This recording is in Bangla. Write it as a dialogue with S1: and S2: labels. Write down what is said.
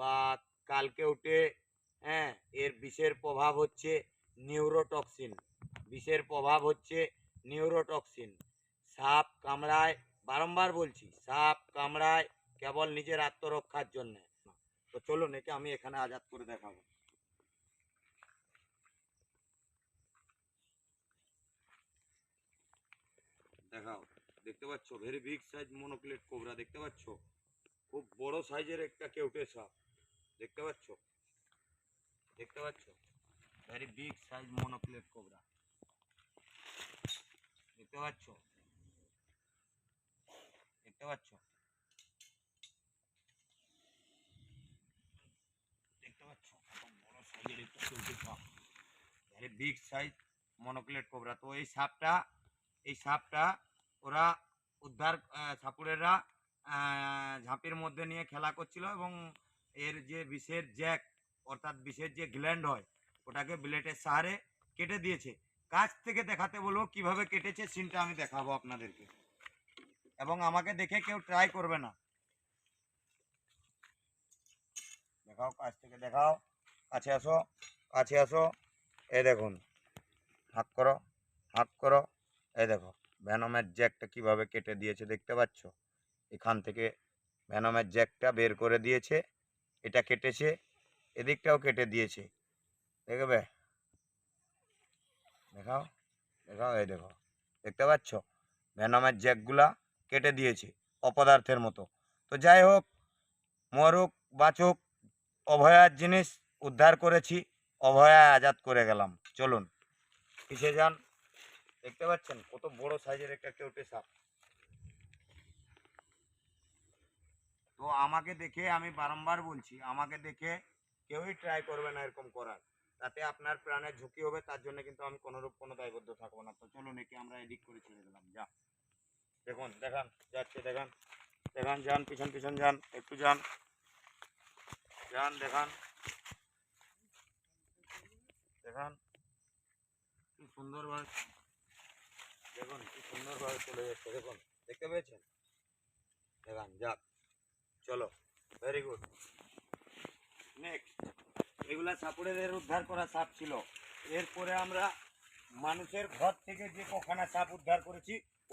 S1: বা কালকে উঠে হ্যাঁ এর বিষের প্রভাব হচ্ছে নিউরোটক্সিন। বিষের প্রভাব হচ্ছে নিউরোটক্সিন। সাপ কামড়ায়, বারংবার বলছি, সাপ কামড়ায় কেবল নিজের আত্মরক্ষার জন্য। তো চলুন, একে আমি এখানে আজাদ করে দেখাবো। দেখাও, দেখতে পাচ্ছ? Very big size monocled cobra দেখতে পাচ্ছ? খুব বড় সাইজের একটা কেউটে সাপ। দেখতে পাচ্ছ? দেখতে পাচ্ছ? Very big size monocled cobra দেখতে পাচ্ছ? দেখতে পাচ্ছ? দেখতে পাচ্ছ? বড় সাইজের ভেরি বিগ সাইজ কোবরা তো এই সাপটা এই সাপটা ওরা উদ্ধার আহ, ঝাঁপির মধ্যে নিয়ে খেলা করছিল এবং এর যে বিষের জ্যাক, অর্থাৎ বিষের যে গ্ল্যান্ড হয়, ওটাকে ব্লেডের সাহারে কেটে দিয়েছে। কাছ থেকে দেখাতে বলব কীভাবে কেটেছে সিনটা আমি দেখাবো আপনাদেরকে। এবং আমাকে দেখে কেউ ট্রাই করবে না। দেখাও, কাছ থেকে দেখাও। কাছে আসো কাছে আসো। এ দেখুন, হাক করো হাক করো। এ দেখো, ভ্যানমের জ্যাকটা কীভাবে কেটে দিয়েছে দেখতে পাচ্ছ? এখান থেকে ভ্যানমের জ্যাকটা বের করে দিয়েছে। এটা কেটেছে, এদিকটাও কেটে দিয়েছে। দেখবে দেখাও দেখাও, এই দেখো। দেখতে পাচ্ছ? ভ্যানমের জ্যাকগুলা কেটে দিয়েছে অপদার্থের মতো। তো যাই হোক, মরুক, বাঁচুক, অভয়ার জিনিস উদ্ধার করেছি, অভয়া আজাদ করে গেলাম। চলুন পিছিয়ে যান। দেখতে পাচ্ছেন? কত বড় সাইজের একটা কেউটে সাপ। তো আমাকে দেখে আমি বারংবার বলছি, আমাকে দেখে কেউই ট্রাই করবে না এরকম করার। তাতে আপনার প্রাণের ঝুঁকি হবে, তার জন্য কিন্তু আমি কোনোরূপ কোনো দায়বদ্ধ থাকব না। তো চলুন, একে আমরা এডিট করে ছেড়ে দিলাম। যা। দেখুন, দেখান, যাচ্ছে, দেখান দেখান, যান, পিছন পিছন যান, একটু যান। যান, দেখান। দেখান। কি সুন্দরভাবে দেখুন, কি সুন্দরভাবে চলে যাচ্ছে, দেখুন, দেখতে পেয়েছেন? দেখান, যাক। চলো ভেরি গুড নেক্সট এগুলা সাপুরের উদ্ধার করা সাপ ছিল। এরপরে আমরা মানুষের ঘর থেকে যে কখানা সাপ উদ্ধার করেছি